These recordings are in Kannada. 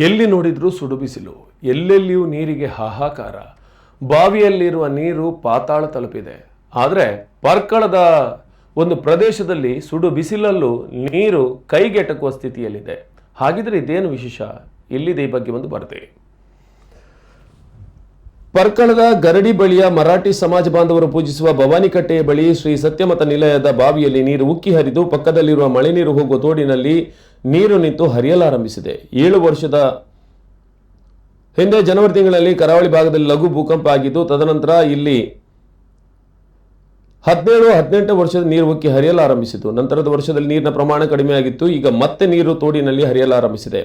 ಎಲ್ಲಿ ನೋಡಿದರೂ ಸುಡುಬಿಸಿಲು ಎಲ್ಲೆಲ್ಲಿಯೂ ನೀರಿಗೆ ಹಾಹಾಕಾರ. ಬಾವಿಯಲ್ಲಿರುವ ನೀರು ಪಾತಾಳ ತಲುಪಿದೆ. ಆದರೆ ಪರ್ಕಳದ ಒಂದು ಪ್ರದೇಶದಲ್ಲಿ ಸುಡು ಬಿಸಿಲಲ್ಲೂ ನೀರು ಕೈಗೆಟಕುವ ಸ್ಥಿತಿಯಲ್ಲಿದೆ. ಹಾಗಿದ್ರೆ ಇದೇನು ವಿಶೇಷ? ಇಲ್ಲಿದೆ ಈ ಬಗ್ಗೆ ಒಂದು ಬರುತ್ತೆ ಪರ್ಕಳದ ಗರಡಿ ಬಳಿಯ ಮರಾಠಿ ಸಮಾಜ ಬಾಂಧವರು ಪೂಜಿಸುವ ಭವಾನಿಕಟ್ಟೆಯ ಬಳಿ ಶ್ರೀ ಸತ್ಯಮತ ನಿಲಯದ ಬಾವಿಯಲ್ಲಿ ನೀರು ಉಕ್ಕಿ ಹರಿದು ಪಕ್ಕದಲ್ಲಿರುವ ಮಳೆ ನೀರು ಹೋಗುವ ತೋಡಿನಲ್ಲಿ ನೀರು ನಿಂತು ಹರಿಯಲಾರಂಭಿಸಿದೆ. ಏಳು ವರ್ಷದ ಹಿಂದೆ ಜನವರಿ ತಿಂಗಳಲ್ಲಿ ಕರಾವಳಿ ಭಾಗದಲ್ಲಿ ಲಘು ಭೂಕಂಪ ಆಗಿದ್ದು, ತದನಂತರ ಇಲ್ಲಿ ಹದಿನೇಳು, ಹದಿನೆಂಟು ವರ್ಷದ ನೀರು ಉಕ್ಕಿ ಹರಿಯಲಾರಂಭಿಸಿತು. ನಂತರದ ವರ್ಷದಲ್ಲಿ ನೀರಿನ ಪ್ರಮಾಣ ಕಡಿಮೆಯಾಗಿತ್ತು. ಈಗ ಮತ್ತೆ ನೀರು ತೋಡಿನಲ್ಲಿ ಹರಿಯಲಾರಂಭಿಸಿದೆ.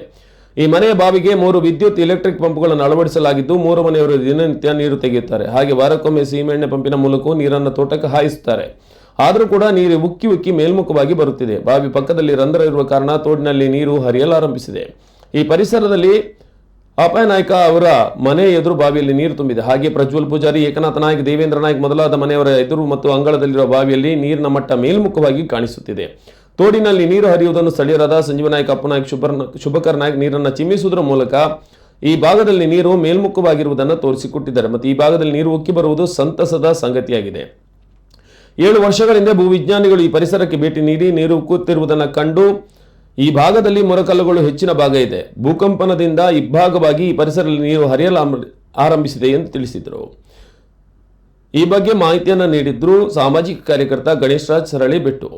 ಈ ಮನೆಯ ಬಾವಿಗೆ ಮೂರು ವಿದ್ಯುತ್ ಎಲೆಕ್ಟ್ರಿಕ್ ಪಂಪ್ಗಳನ್ನು ಅಳವಡಿಸಲಾಗಿದ್ದು, ಮೂರು ಮನೆಯವರು ದಿನನಿತ್ಯ ನೀರು ತೆಗೆಯುತ್ತಾರೆ. ಹಾಗೆ ವಾರಕ್ಕೊಮ್ಮೆ ಸೀಮೆಎಣ್ಣೆ ಪಂಪಿನ ಮೂಲಕವೂ ನೀರನ್ನು ತೋಟಕ್ಕೆ ಹಾಯಿಸುತ್ತಾರೆ. ಆದರೂ ಕೂಡ ನೀರು ಉಕ್ಕಿ ಉಕ್ಕಿ ಮೇಲ್ಮುಖವಾಗಿ ಬರುತ್ತಿದೆ. ಬಾವಿ ಪಕ್ಕದಲ್ಲಿ ರಂಧ್ರ ಇರುವ ಕಾರಣ ತೋಡಿನಲ್ಲಿ ನೀರು ಹರಿಯಲಾರಂಭಿಸಿದೆ. ಈ ಪರಿಸರದಲ್ಲಿ ಅಪಾಯ ನಾಯ್ಕ ಅವರ ಮನೆ ಎದುರು ಬಾವಿಯಲ್ಲಿ ನೀರು ತುಂಬಿದೆ. ಹಾಗೆ ಪ್ರಜ್ವಲ್ ಪೂಜಾರಿ, ಏಕನಾಥ ನಾಯ್ಕ, ದೇವೇಂದ್ರ ನಾಯ್ಕ ಮೊದಲಾದ ಮನೆಯವರ ಎದುರು ಮತ್ತು ಅಂಗಳದಲ್ಲಿರುವ ಬಾವಿಯಲ್ಲಿ ನೀರಿನ ಮಟ್ಟ ಮೇಲ್ಮುಖವಾಗಿ ಕಾಣಿಸುತ್ತಿದೆ. ತೋಡಿನಲ್ಲಿ ನೀರು ಹರಿಯುವುದನ್ನು ಸ್ಥಳೀಯರಾದ ಸಂಜೀವ ನಾಯ್ಕ, ಅಪ್ಪು ನಾಯ್ಕ್, ಶುಭರ್, ಶುಭಕರ್ ನಾಯ್ಕ್ ನೀರನ್ನು ಚಿಮ್ಮಿಸುವುದರ ಮೂಲಕ ಈ ಭಾಗದಲ್ಲಿ ನೀರು ಮೇಲ್ಮುಖವಾಗಿರುವುದನ್ನು ತೋರಿಸಿಕೊಟ್ಟಿದ್ದಾರೆ. ಮತ್ತು ಈ ಭಾಗದಲ್ಲಿ ನೀರು ಉಕ್ಕಿ ಬರುವುದು ಸಂತಸದ ಸಂಗತಿಯಾಗಿದೆ. ಏಳು ವರ್ಷಗಳಿಂದ ಭೂವಿಜ್ಞಾನಿಗಳು ಈ ಪರಿಸರಕ್ಕೆ ಭೇಟಿ ನೀಡಿ ನೀರು ಉಕ್ಕುತ್ತಿರುವುದನ್ನು ಕಂಡು ಈ ಭಾಗದಲ್ಲಿ ಮೊರಕಲ್ಲುಗಳು ಹೆಚ್ಚಿನ ಭಾಗ ಇದೆ. ಭೂಕಂಪನದಿಂದ ಇಬ್ಬಾಗವಾಗಿ ಈ ಪರಿಸರದಲ್ಲಿ ನೀರು ಹರಿಯಲು ಆರಂಭಿಸಿದೆ ಎಂದು ತಿಳಿಸಿದರು. ಈ ಬಗ್ಗೆ ಮಾಹಿತಿಯನ್ನು ನೀಡಿದ್ರು ಸಾಮಾಜಿಕ ಕಾರ್ಯಕರ್ತ ಗಣೇಶ್ ರಾಜ್ ಸರಳಿ ಬೆಟ್ಟು.